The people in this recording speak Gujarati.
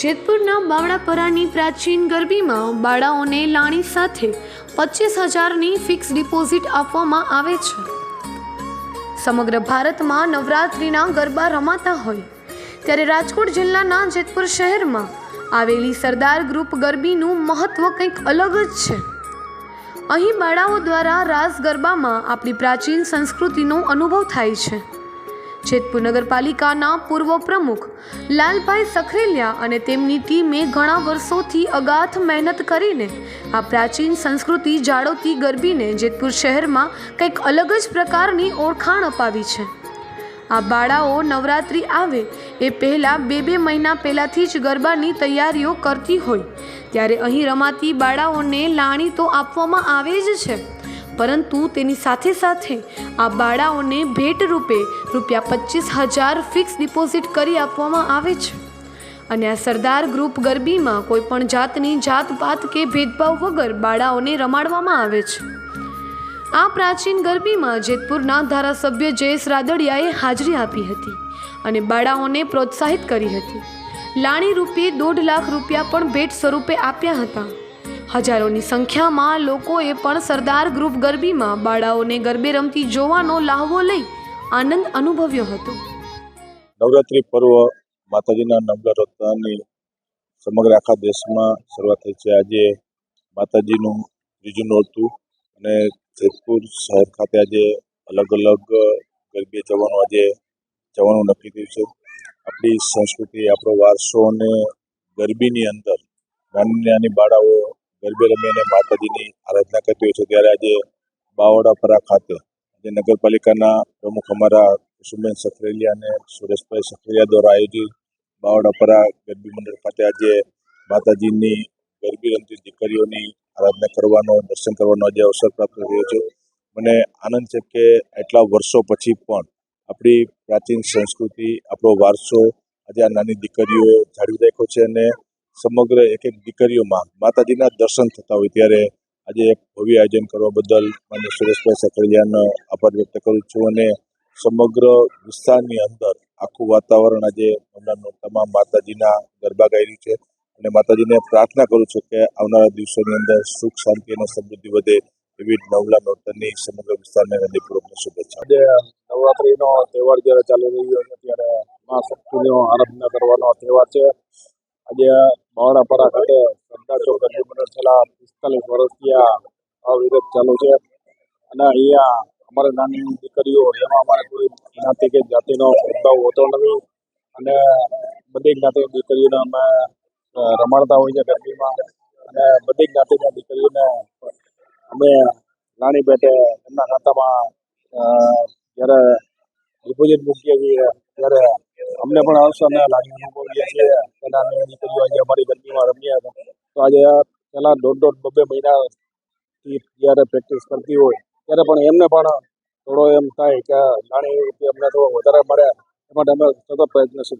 જેતપુરના બાવળાપરાની પ્રાચીન ગરબીમાં બાળાઓને લાણી સાથે પચીસ હજારની ફિક્સ ડિપોઝિટ આપવામાં આવે છે. સમગ્ર ભારતમાં નવરાત્રિના ગરબા રમાતા હોય, ત્યારે રાજકોટ જિલ્લાના જેતપુર શહેરમાં આવેલી સરદાર ગ્રુપ ગરબીનું મહત્ત્વ કંઈક અલગ જ છે. અહીં બાળાઓ દ્વારા રાસ ગરબામાં આપણી પ્રાચીન સંસ્કૃતિનો અનુભવ થાય છે. જેતપુર નગરપાલિકાના પૂર્વ પ્રમુખ લાલભાઈ સખરેલિયા અને તેમની ટીમે ઘણા વર્ષોથી અગાધ મહેનત કરીને આ પ્રાચીન સંસ્કૃતિ જાળવતી ગરબીને જેતપુર શહેરમાં કંઈક અલગ જ પ્રકારની ઓળખાણ અપાવી છે. આ બાળાઓ નવરાત્રિ આવે એ પહેલાં બે બે મહિના પહેલાંથી જ ગરબાની તૈયારીઓ કરતી હોય, ત્યારે અહીં રમાતી બાળાઓને લાણી તો આપવામાં આવે જ છે, પરંતુ તેની સાથે સાથે આ બાળાઓને ભેટ રૂપે રૂપિયા પચીસ હજાર ફિક્સ ડિપોઝિટ કરી આપવામાં આવે છે. અને આ સરદાર ગ્રુપ ગરબીમાં કોઈપણ જાતની જાતપાત કે ભેદભાવ વગર બાળાઓને રમાડવામાં આવે છે. આ પ્રાચીન ગરબીમાં જેતપુરના ધારાસભ્ય જયેશ રાદડિયાએ હાજરી આપી હતી અને બાળાઓને પ્રોત્સાહિત કરી હતી. લાણી રૂપે દોઢ લાખ રૂપિયા પણ ભેટ સ્વરૂપે આપ્યા હતા. હજારોની સંખ્યામાં લોકોએ પણ સરદાર ગ્રુપ ગરબીમાં બાળાઓને ગરબે રમતી જોવાનો લાહવો લઈ આનંદ અનુભવ્યો હતો. નવરાત્રિ પર્વ માતાજીના નવરાત્રની સમગ્ર આખા દેશમાં શરૂઆત થઈ છે. આજે માતાજીનું ત્રીજું નોરતું અને જેતપુર શહેર ખાતે આજે અલગ અલગ ગરબે જવાનું આજે જવાનું નક્કી થયું છે. આપણી સંસ્કૃતિ, આપણો વારસો અને ગરબીની અંદર નાની નાની બાળાઓ ગરબે રમી અને માતાજીની આરાધના કરતી હોય છે. ત્યારે આજે બાવળાપરા ખાતે આજે નગરપાલિકાના પ્રમુખ અમારા કુસુમબેન સખરેલિયા અને સુરેશભાઈ સખરેલિયા દ્વારા આયોજિત બાવળાપરા ગરબી મંડળ ખાતે આજે માતાજીની ગરબી રમતી દીકરીઓની આરાધના કરવાનો, દર્શન કરવાનો આજે અવસર પ્રાપ્ત થયો છે. મને આનંદ છે કે એટલા વર્ષો પછી પણ આપણી પ્રાચીન સંસ્કૃતિ, આપણો વારસો આજે આ નાની દીકરીઓ જાળવી રાખ્યો છે અને સમગ્ર એક એક દીકરીઓમાં માતાજીના દર્શન થતા હોય ત્યારે આજે એક ભવ્ય આયોજન કરવા બદલ મને સુરેશભાઈ સખડિયાનો આભાર વ્યક્ત કરું છું અને સમગ્ર વિસ્તારની અંદર આખું વાતાવરણ આજે હમણાં તમામ માતાજીના ગરબા ગાઈ છે. અને માતાજીને પ્રાર્થના કરું છું કે આવનારા દિવસોની અંદર સુખ, શાંતિ અને સમૃદ્ધિ વધે એવી નવલા નોરતાની સમગ્ર વિસ્તારને હૃદયપૂર્વકની શુભેચ્છા આજે નવરાત્રીનો તહેવાર જ્યારે ચાલી રહ્યો છે, ત્યારે મા શક્તિનો આરાધના કરવાનો તહેવાર છે. આજે બાવળાપરા ખાતે સરદાર ચોક મંડળ છેલ્લા પિસ્તાલીસ વર્ષથી આ અવિરત ચાલુ છે. અને અહીંયા અમારે નાની દીકરીઓ, એમાં અમારે કોઈ જ્ઞાતિ કે જાતિનો ભેદભાવ હોતો નથી. અને બધી જ્ઞાતિની દીકરીઓને અમે રમાડતા હોઈએ છીએ ગરબીમાં. અને બધી જ્ઞાતિના દીકરીઓને અમે નાની પેટે એમના ખાતામાં જ્યારે ડિપોઝિટ મૂકીએ છીએ, ત્યારે અમને પણ અવસર લાગણી અનુભવીએ છીએ. કે નાની દીકરીઓ આજે અમારી ગરબીમાં રમ્યા હતા. તો આજે પહેલાં દોઢ દોઢ બબે મહિનાથી જ્યારે પ્રેક્ટિસ કરતી હોય, ત્યારે પણ એમને પણ થોડો એમ થાય કે નાની અમને થોડો વધારે મળ્યા. એ માટે અમે સતત પ્રયત્નશીલ